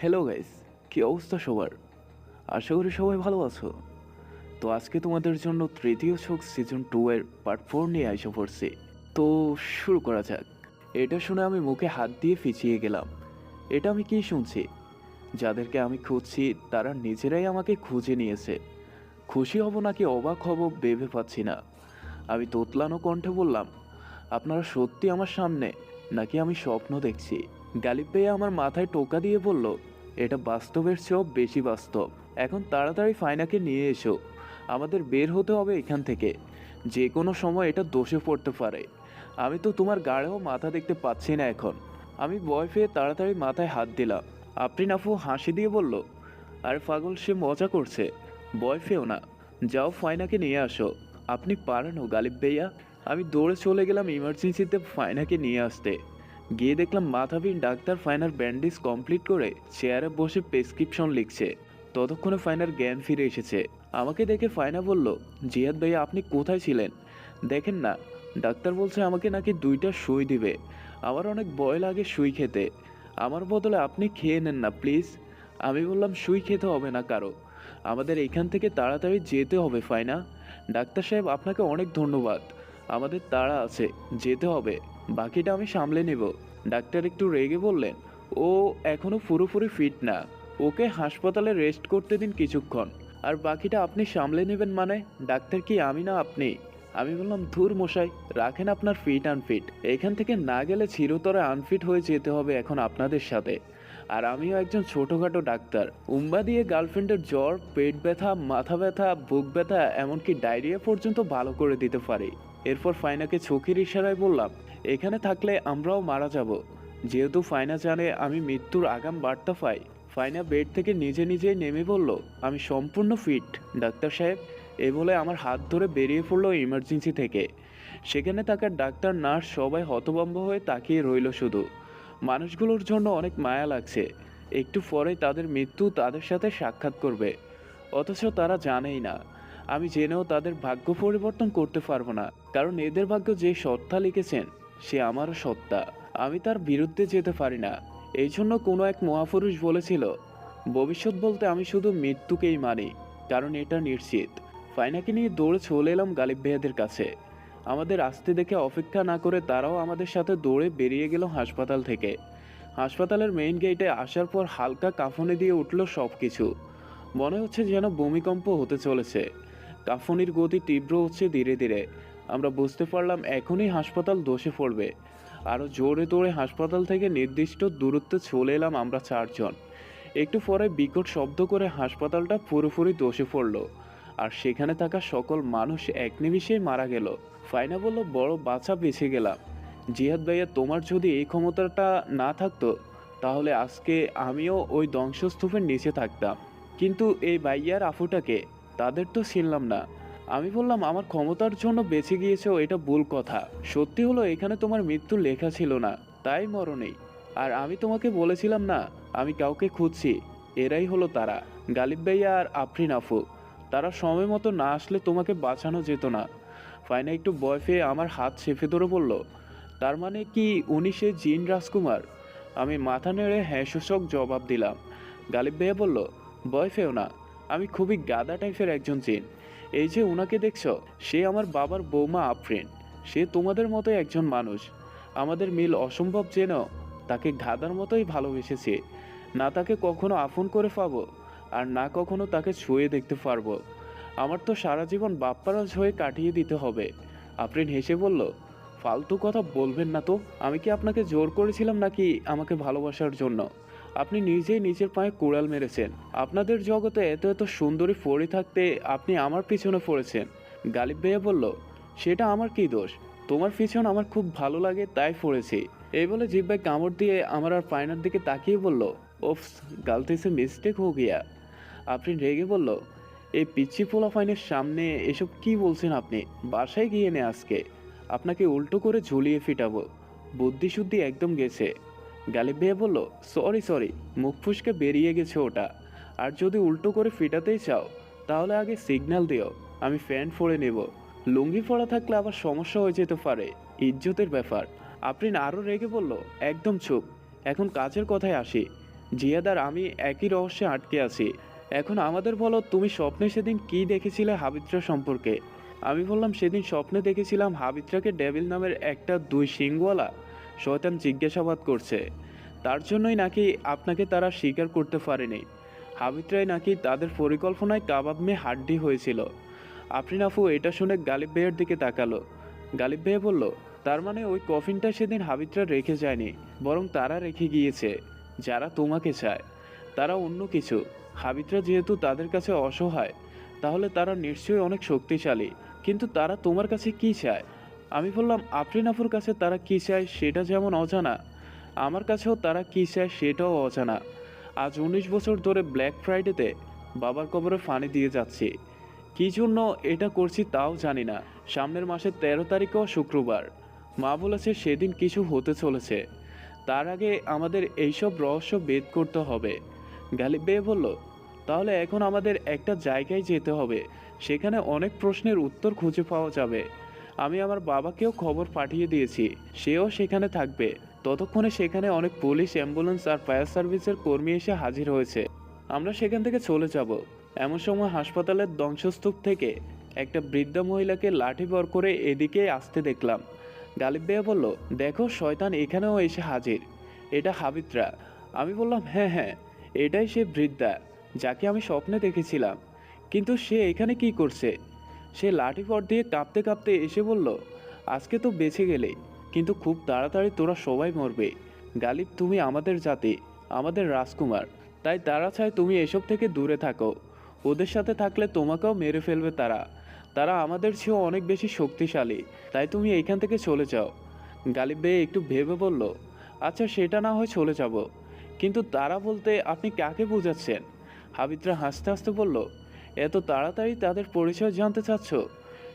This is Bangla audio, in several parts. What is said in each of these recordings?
হ্যালো গাইস কী অবস্থা সবার? আশা করি সবাই ভালো আছো। তো আজকে তোমাদের জন্য তৃতীয় শোক সিজন টু এর পার্ট ফোর নিয়ে এসে পড়ছি। তো শুরু করা যাক। এটা শুনে আমি মুখে হাত দিয়ে ফিচিয়ে গেলাম। এটা আমি কি শুনছি? যাদেরকে আমি খুঁজছি, তারা নিজেরাই আমাকে খুঁজে নিয়েছে। খুশি হব নাকি অবাক হব ভেবে পাচ্ছি না। আমি তোতলানো কণ্ঠে বললাম, আপনারা সত্যি আমার সামনে নাকি আমি স্বপ্ন দেখছি? গালিব ভাইয়া আমার মাথায় টোকা দিয়ে বলল, এটা বাস্তবের চেয়েও বেশি বাস্তব। এখন তাড়াতাড়ি ফাইনাকে নিয়ে এসো। আমাদের বের হতে হবে এখান থেকে। যে কোনো সময় এটা দোষে পড়তে পারে। আমি তো তোমার গাড়েও মাথা দেখতে পাচ্ছি না এখন। আমি ভয় পেয়ে তাড়াতাড়ি মাথায় হাত দিলাম। আফরিন আফু হাসি দিয়ে বলল, আরে পাগল, সে মজা করছে। ভয় পেও না। যাও ফাইনাকে নিয়ে আসো। আপনি পারেন ও গালিব ভাইয়া। আমি দৌড়ে চলে গেলাম ইমার্জেন্সিতে ফাইনাকে নিয়ে আসতে। গিয়ে দেখলাম মাথাবিন ডাক্তার ফাইনার ব্যান্ডেজ কমপ্লিট করে চেয়ারে বসে প্রেসক্রিপশন লিখছে। ততক্ষণে ফাইনার জ্ঞান ফিরে এসেছে। আমাকে দেখে ফাইনা বলল, জিয়াদ ভাইয়া, আপনি কোথায় ছিলেন? দেখেন না, ডাক্তার বলছে আমাকে নাকি দুইটা সুই দিবে। আমার অনেক ভয় লাগে সুই খেতে। আমার বদলে আপনি খেয়ে নেন না, প্লিজ। আমি বললাম, সুই খেতে হবে না কারও। আমাদের এখান থেকে তাড়াতাড়ি যেতে হবে, ফাইনা। ডাক্তার সাহেব, আপনাকে অনেক ধন্যবাদ। আমাদের তাড়া আছে, যেতে হবে। বাকিটা আমি সামলে নেব। ডাক্তার একটু রেগে বললেন, ও এখনও পুরোপুরি ফিট না। ওকে হাসপাতালে রেস্ট করতে দিন কিছুক্ষণ। আর বাকিটা আপনি সামলে নেবেন মানে? ডাক্তার কি আমি না আপনি? আমি বললাম, ধুর মশাই, রাখেন আপনার ফিট আনফিট। এখান থেকে না গেলে চিরতরে আনফিট হয়ে যেতে হবে এখন আপনাদের সাথে। আর আমিও একজন ছোটোখাটো ডাক্তার। উম্বা দিয়ে গার্লফ্রেন্ডের জ্বর, পেট ব্যথা, মাথা ব্যথা, বুক ব্যথা, এমনকি ডায়রিয়া পর্যন্ত ভালো করে দিতে পারি। এরপর ফাইনাকে চোখের ইশারায় বললাম, এখানে থাকলে আমরাও মারা যাব। যেহেতু ফাইনা জানে আমি মৃত্যুর আগাম বার্তা পাই। ফাইনা বেড থেকে নিজে নিজেই নেমে বলল, আমি সম্পূর্ণ ফিট, ডাক্তার সাহেব। এ বলে আমার হাত ধরে বেরিয়ে পড়ল ইমার্জেন্সি থেকে। সেখানে থাকা ডাক্তার, নার্স সবাই হতভম্ব হয়ে তাকিয়ে রইল শুধু। মানুষগুলোর জন্য অনেক মায়া লাগছে। একটু পরে তাদের মৃত্যু তাদের সাথে সাক্ষাৎ করবে। অথচ তারা জানেই না। আমি জেনেও তাদের ভাগ্য পরিবর্তন করতে পারব না, কারণ এদের ভাগ্য যে সত্তা লিখেছেন, সে আমারও সত্তা। আমি তার বিরুদ্ধে যেতে পারি না। এই জন্য কোনো এক মহাপুরুষ বলেছিল, ভবিষ্যৎ বলতে আমি শুধু মৃত্যুকেই মানি, কারণ এটা নিশ্চিত। ফাইনাকে নিয়ে দৌড়ে চলে এলাম গালিব ভাইয়াদের কাছে। আমাদের আসতে দেখে অপেক্ষা না করে তারাও আমাদের সাথে দৌড়ে বেরিয়ে গেল হাসপাতাল থেকে। হাসপাতালের মেইন গেটে আসার পর হালকা কাফনে দিয়ে উঠল সব কিছু মনে হচ্ছে যেন ভূমিকম্প হতে চলেছে। কাফনির গতি তীব্র হচ্ছে ধীরে ধীরে। আমরা বুঝতে পারলাম এখনই হাসপাতাল দোষে পড়বে। আরও জোরে তোড়ে হাসপাতাল থেকে নির্দিষ্ট দূরত্বে চলে এলাম আমরা চারজন। একটু পরে বিকট শব্দ করে হাসপাতালটা পুরোপুরি দোষে পড়ল। আর সেখানে থাকা সকল মানুষ এক নিমিষেই মারা গেল। ফাইনা বলল, বড় বাছা, বেঁচে গেলাম। জিহাদ ভাইয়া, তোমার যদি এই ক্ষমতাটা না থাকতো, তাহলে আজকে আমিও ওই ধ্বংসস্তূপের নিচে থাকতাম। কিন্তু এই ভাইয়ার আফুটাকে তাদের তো চিনলাম না। আমি বললাম, আমার ক্ষমতার জন্য বেঁচে গিয়েছে, এটা ভুল কথা। সত্যি হলো, এখানে তোমার মৃত্যু লেখা ছিল না। তাই মরণেই আর আমি তোমাকে বলেছিলাম না, আমি কাউকে খুঁজছি। এরাই হলো তারা। গালিব ভাইয়া আর আফরিন আফু তারা সময় মতো না আসলে তোমাকে বাঁচানো যেত না। ফাইনা একটু বয় পেয়ে আমার হাত চেপে ধরে বলল, তার মানে কি উনি সে জিন রাজকুমার? আমি মাথা নেড়ে হ্যাঁ সূচক জবাব দিলাম। গালিব ভাইয়া বলল, ভয় পেও না। আমি খুবই গাদা টাইপের একজন জিন। এই যে ওনাকে দেখছ, সে আমার বাবার বৌমা আফরিন সে তোমাদের মতোই একজন মানুষ। আমাদের মিল অসম্ভব যেন, তাকে গাদার মতোই ভালোবেসেছি। না তাকে কখনো আপন করে পাবো, আর না কখনো তাকে ছুঁয়ে দেখতে পারব। আমার তো সারা জীবন বাপ্পারাজ হয়ে কাটিয়ে দিতে হবে। আফরিন হেসে বলল, ফালতু কথা বলবেন না তো, আমি কি আপনাকে জোর করেছিলাম নাকি আমাকে ভালোবাসার জন্য? আপনি নিজেই নিজের পায়ে কুড়াল মেরেছেন। আপনাদের জগতে এত এত সুন্দরী ফড়ি থাকতে আপনি আমার পিছনে পড়েছেন। গালিব ভাইয়া বলল, সেটা আমার কি দোষ? তোমার পিছন আমার খুব ভালো লাগে, তাই পড়েছি এই বলে জিব্বাই কামড় দিয়ে আমার আর পায়নার দিকে তাকিয়ে বলল, ওফস গালতে সে মিস্টেক হো গিয়া। আপনি রেগে বলল, এই পিচ্ছি পোলা ফাইনের সামনে এসব কি বলছেন আপনি? বাসায় গিয়ে নে আজকে। আপনাকে উল্টো করে ঝুলিয়ে ফিটাবো। বুদ্ধি শুদ্ধি একদম গেছে। গালিব ভাইয়া বলল, সরি সরি, মুখ ফুসকে বেরিয়ে গেছে ওটা। আর যদি উল্টো করে ফিটাতেই চাও, তাহলে আগে সিগন্যাল দিও, আমি ফ্যান ফোড়ে নেব। লুঙ্গি পরা থাকলে আবার সমস্যা হয়ে যেতে পারে, ইজ্জতের ব্যাপার। আফরিন আরও রেগে বলল, একদম চুপ, এখন কাজের কথায় আসি। জিয়াদার আমি একই রহস্যে আটকে আছি। এখন আমাদের বলো, তুমি স্বপ্নে সেদিন কি দেখেছিলে হাবিত্রা সম্পর্কে? আমি বললাম, সেদিন স্বপ্নে দেখেছিলাম হাবিত্রাকে ডেভিল নামের একটা দুই সিংওয়ালা শয়তান জিজ্ঞাসাবাদ করছে। তার জন্যই নাকি আপনাকে তারা স্বীকার করতে পারেনি। হাবিত্রাই নাকি তাদের পরিকল্পনায় কাবাব মেয়ে হাড্ডি হয়েছিল। আফরিন আফু এটা শুনে গালিব ভাইয়ের দিকে তাকালো। গালিব ভাইয়া বলল, তার মানে ওই কফিনটা সেদিন হাবিত্রা রেখে যায়নি, বরং তারা রেখে গিয়েছে, যারা তোমাকে চায়। তারা অন্য কিছু। হাবিত্রা যেহেতু তাদের কাছে অসহায়, তাহলে তারা নিশ্চয়ই অনেক শক্তিশালী, কিন্তু তারা তোমার কাছে কি চায়? আমি বললাম আফরিন আফুর কাছে তারা কী চায় সেটা যেমন অজানা, আমার কাছেও তারা কী চায় সেটাও অজানা। আজ উনিশ বছর ধরে ব্ল্যাক ফ্রাইডেতে বাবার কবরে ফানি দিয়ে যাচ্ছি। কী জন্য এটা করছি তাও জানি না। সামনের মাসের তেরো তারিখও শুক্রবার। মা বলেছে সেদিন কিছু হতে চলেছে। তার আগে আমাদের এইসব রহস্য বেদ করতে হবে। গালিব বেয়ে বলল, তাহলে এখন আমাদের একটা জায়গায় যেতে হবে। সেখানে অনেক প্রশ্নের উত্তর খুঁজে পাওয়া যাবে। আমি আমার বাবাকেও খবর পাঠিয়ে দিয়েছি। সেও সেখানে থাকবে। ততক্ষণে সেখানে অনেক পুলিশ, অ্যাম্বুলেন্স আর ফায়ার সার্ভিসের কর্মী এসে হাজির হয়েছে। আমরা সেখান থেকে চলে যাব। এমন সময় হাসপাতালের ধ্বংসস্তূপ থেকে একটা বৃদ্ধা মহিলাকে লাঠি বর করে এদিকে আসতে দেখলাম। গালিব বেয়া বলল, দেখো, শয়তান এখানেও এসে হাজির। এটা হাবিত্রা। আমি বললাম হ্যাঁ হ্যাঁ এটাই সে বৃদ্ধা, যাকে আমি স্বপ্নে দেখেছিলাম। কিন্তু সে এখানে কি করছে? সে লাঠি দিয়ে কাঁপতে কাঁপতে এসে বলল, আজকে তো বেঁচে গেলে, কিন্তু খুব তাড়াতাড়ি তোরা সবাই মরবে। গালিব, তুমি আমাদের জাতি, আমাদের রাজকুমার, তাই তারা চায় তুমি এসব থেকে দূরে থাকো। ওদের সাথে থাকলে তোমাকেও মেরে ফেলবে তারা। তারা আমাদের চেয়েও অনেক বেশি শক্তিশালী, তাই তুমি এইখান থেকে চলে যাও। গালিব বে একটু ভেবে বলল আচ্ছা সেটা না হয় চলে যাব। কিন্তু তারা বলতে আপনি কাকে বোঝাচ্ছেন? হাবিত্রা হাসতে হাসতে বলল এত তাড়াতাড়ি তাদের পরিচয় জানতে চাচ্ছ?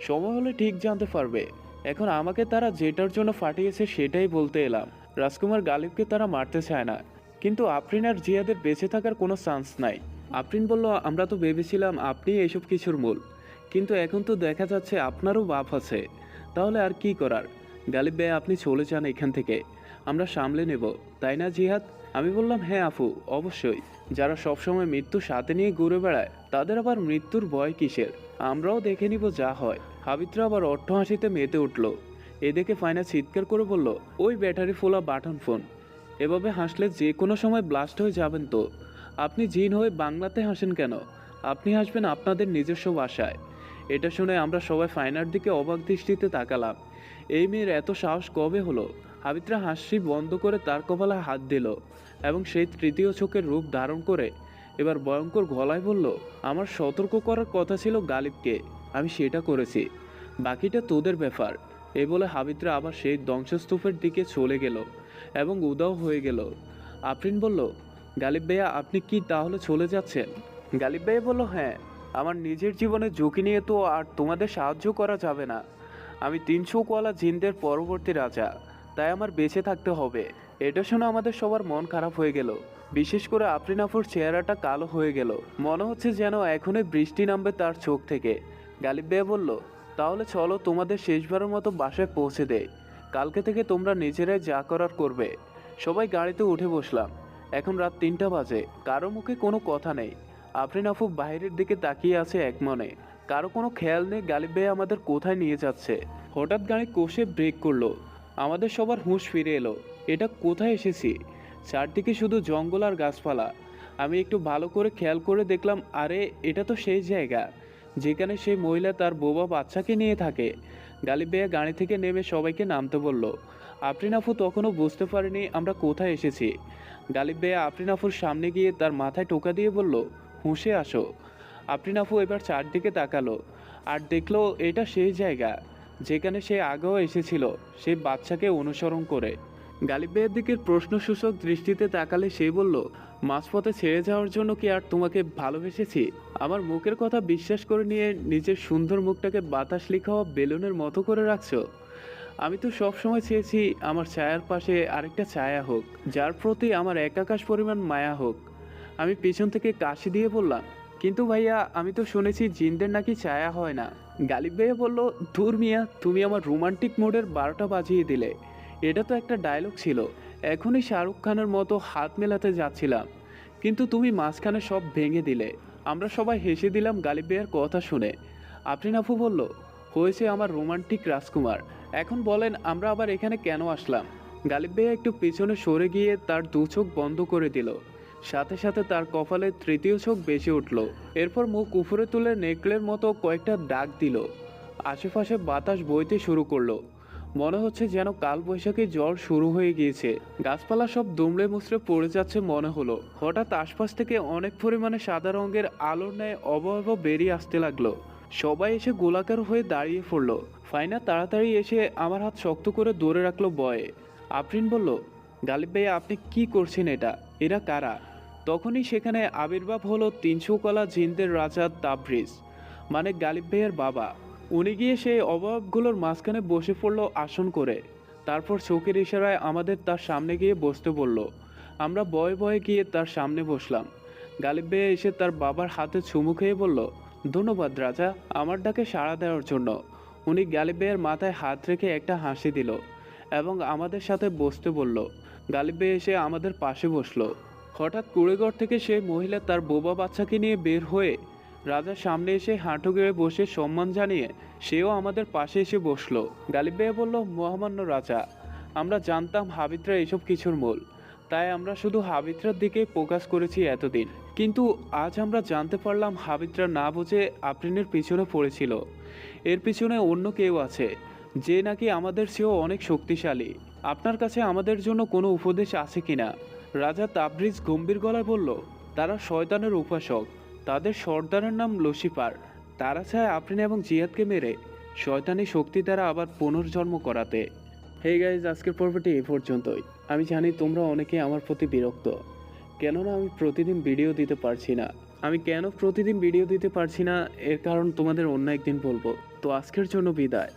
সময় হলে ঠিক জানতে পারবে। এখন আমাকে তারা যেটার জন্য ফাটিয়েছে সেটাই বলতে এলাম। রাজকুমার গালিবকে তারা মারতে চায় না। কিন্তু আফরিন আর জিয়াদের বেঁচে থাকার কোনো চান্স নাই। আফরিন বলল, আমরা তো ভেবেছিলাম আপনি এইসব কিছুর মূল। কিন্তু এখন তো দেখা যাচ্ছে আপনারও বাপ আছে। তাহলে আর কি করার? গালিব ভাই, আপনি চলে যান এখান থেকে। আমরা সামলে নেব। তাই না জিহাদ? আমি বললাম হ্যাঁ আফু অবশ্যই। যারা সবসময় মৃত্যু সাথে নিয়ে ঘুরে বেড়ায়, তাদের আবার মৃত্যুর ভয় কিসের? আমরাও দেখে নিব যা হয়। হাবিত্রা আবার অট্ট হাসিতে মেতে উঠল। এদিকে ফাইনা চিৎকার করে বলল, ওই ব্যাটারি ফোলা বাটন ফোন। এভাবে হাসলে যে কোনো সময় ব্লাস্ট হয়ে যাবেন তো। আপনি জিন হয়ে বাংলাতে হাসেন কেন? আপনি হাসবেন আপনাদের নিজস্ব ভাষায় এটা শুনে আমরা সবাই ফাইনার দিকে অবাক দৃষ্টিতে তাকালাম। এই মেয়ের এত সাহস কবে হলো? হাবিত্রা হাসি বন্ধ করে তার কপালে হাত দিল এবং সেই তৃতীয় চোখের রূপ ধারণ করে এবার ভয়ঙ্কর গলায় বলল, আমার সতর্ক করার কথা ছিল গালিবকে, আমি সেটা করেছি। বাকিটা তোদের ব্যাপার। এ বলে হাবিত্রা আবার সেই ধ্বংসস্তূপের দিকে চলে গেল এবং উদাও হয়ে গেল। আফরিন বলল, গালিব ভাইয়া, আপনি কি তাহলে চলে যাচ্ছেন? গালিব ভাইয়া বলল হ্যাঁ আমার নিজের জীবনে ঝুঁকি নিয়ে তো আর তোমাদের সাহায্য করা যাবে না। আমি তিনশো কোয়ালা জিনদের পরবর্তী রাজা। তাই আমার বেঁচে থাকতে হবে। এটা শুনে আমাদের সবার মন খারাপ হয়ে গেল। বিশেষ করে আফরিনাফুর চেহারাটা কালো হয়ে গেল। মনে হচ্ছে যেন এখনই বৃষ্টি নামবে তার চোখ থেকে। গালিব ভাইয়া বলল, তাহলে চলো তোমাদের শেষবারের মতো বাসায় পৌঁছে দেয় কালকে থেকে তোমরা নিজেরাই যা করার করবে। সবাই গাড়িতে উঠে বসলাম। এখন রাত তিনটা বাজে। কারও মুখে কোনো কথা নেই। আফরিন আফু বাইরের দিকে তাকিয়ে আছে এক মনে। কারও কোনো খেয়াল নেই গালিব ভাই আমাদের কোথায় নিয়ে যাচ্ছে। হঠাৎ গাড়ি কষে ব্রেক করল। আমাদের সবার হুঁশ ফিরে এলো। এটা কোথায় এসেছি? চারদিকে শুধু জঙ্গল আর গাছপালা। আমি একটু ভালো করে খেয়াল করে দেখলাম, আরে, এটা তো সেই জায়গা। যেখানে সেই মহিলা তার বোবা বাচ্চাকে নিয়ে থাকে। গালিব ভাইয়া গাড়ি থেকে নেমে সবাইকে নামতে বলল আফরিন আফু তখনও বুঝতে পারেনি আমরা কোথায় এসেছি। গালিব ভাইয়া আফরিন আফুর সামনে গিয়ে তার মাথায় টোকা দিয়ে বলল, হুঁশে আসো। আফরিন আফু এবার চারদিকে তাকালো, আর দেখল, এটা সেই জায়গা। যেখানে সে আগেও এসেছিল, সে বাচ্চাকে অনুসরণ করে। গালিব ভাইয়ের দিকে প্রশ্নসূচক দৃষ্টিতে তাকালে সে বলল, মাঝপথে ছেড়ে যাওয়ার জন্য কি আর তোমাকে ভালোবেসেছি? আমার মুখের কথা বিশ্বাস করে নিয়ে নিজের সুন্দর মুখটাকে বাতাস লিখাওয়া বেলুনের মতো করে রাখছো। আমি তো সব সময় চেয়েছি আমার ছায়ার পাশে আরেকটা ছায়া হোক, যার প্রতি আমার একাকাশ পরিমাণ মায়া হোক। আমি পিছন থেকে কাশি দিয়ে বললাম কিন্তু ভাইয়া, আমি তো শুনেছি জিনদের নাকি ছায়া হয় না। গালিব ভাইয়া বলল, ধুর মিয়া, তুমি আমার রোমান্টিক মোডের বারোটা বাজিয়ে দিলে। এটা তো একটা ডায়লগ ছিল। এখনই শাহরুখ খানের মতো হাত মেলাতে যাচ্ছিলাম। কিন্তু তুমি মাঝখানে সব ভেঙে দিলে। আমরা সবাই হেসে দিলাম গালিব ভাইয়ের কথা শুনে। আপনি নাফু বলল, হয়েছে আমার রোমান্টিক রাজকুমার। এখন বলেন, আমরা আবার এখানে কেন আসলাম? গালিব ভাইয়া একটু পিছনে সরে গিয়ে তার দু চোখ বন্ধ করে দিল। সাথে সাথে তার কপালে তৃতীয় চোখ বেশি উঠল। এরপর মুখ উপরে তুলে নেকলের মতো কয়েকটা ডাক দিল। আশেপাশে বাতাস বইতে শুরু করল। মনে হচ্ছে যেন কাল বৈশাখী জ্বর শুরু হয়ে গিয়েছে। গাছপালা সব দুমড়ে মুচড়ে পড়ে যাচ্ছে মনে হলো। হঠাৎ আশপাশ থেকে অনেক পরিমাণে সাদা রঙের আলোর ন্যায় অবয়ব বেরিয়ে আসতে লাগল। সবাই এসে গোলাকার হয়ে দাঁড়িয়ে পড়ল। ফাইনা তাড়াতাড়ি এসে আমার হাত শক্ত করে ধরে রাখল বয়ে। আফরিন বলল, গালিব ভাই আপনি কি করছেন এটা? এরা কারা? তখনই সেখানে আবির্ভাব হলো তিনশো কলা জিনদের রাজা তাবরিজ মানে গালিব ভাইয়ের বাবা। উনি গিয়ে সেই অভাবগুলোর মাঝখানে বসে পড়ল আসন করে। তারপর চোখের ইশারায় আমাদের তার সামনে গিয়ে বসতে বলল। আমরা বয়ে বয়ে গিয়ে তার সামনে বসলাম। গালিব ভাই এসে তার বাবার হাতে চুমু খেয়ে বলল, ধন্যবাদ রাজা, আমার ডাকে সাড়া দেওয়ার জন্য। উনি গালিব ভাইয়ের মাথায় হাত রেখে একটা হাসি দিল এবং আমাদের সাথে বসতে বলল। গালিব এসে আমাদের পাশে বসল। হঠাৎ কুড়েঘর থেকে সেই মহিলা তার বোবা বাচ্চাকে নিয়ে বের হয়ে রাজার সামনে এসে হাঁটু গেড়ে বসে সম্মান জানিয়ে সেও আমাদের পাশে এসে বসল। গালিব ভাইয়া বলল, মহামান্য রাজা, আমরা জানতাম হাবিদরা এসব কিছুর মূল। তাই আমরা শুধু হাবিত্রার দিকে ফোকাস করেছি এতদিন। কিন্তু আজ আমরা জানতে পারলাম হাবিদরা না বুঝে আফরিনের পিছনে পড়েছিল। এর পিছনে অন্য কেউ আছে, যে নাকি আমাদের সেও অনেক শক্তিশালী। আপনার কাছে আমাদের জন্য কোনো উপদেশ আছে কি না রাজা তাবরিজ গম্ভীর গলায় বলল, তারা শয়তানের উপাসক। তাদের সর্দারের নাম লসিপার তারা চায় আফরিন এবং জিয়াদকে মেরে শয়তানি শক্তি দ্বারা আবার পুনর্জন্ম করাতে। হে গাইজ, আজকের পর্বটি এই পর্যন্তই। আমি জানি তোমরা অনেকে আমার প্রতি বিরক্ত। কেননা আমি প্রতিদিন ভিডিও দিতে পারছি না। আমি কেন প্রতিদিন ভিডিও দিতে পারছি না? এর কারণ তোমাদের অন্য একদিন বলব। তো আজকের জন্য বিদায়।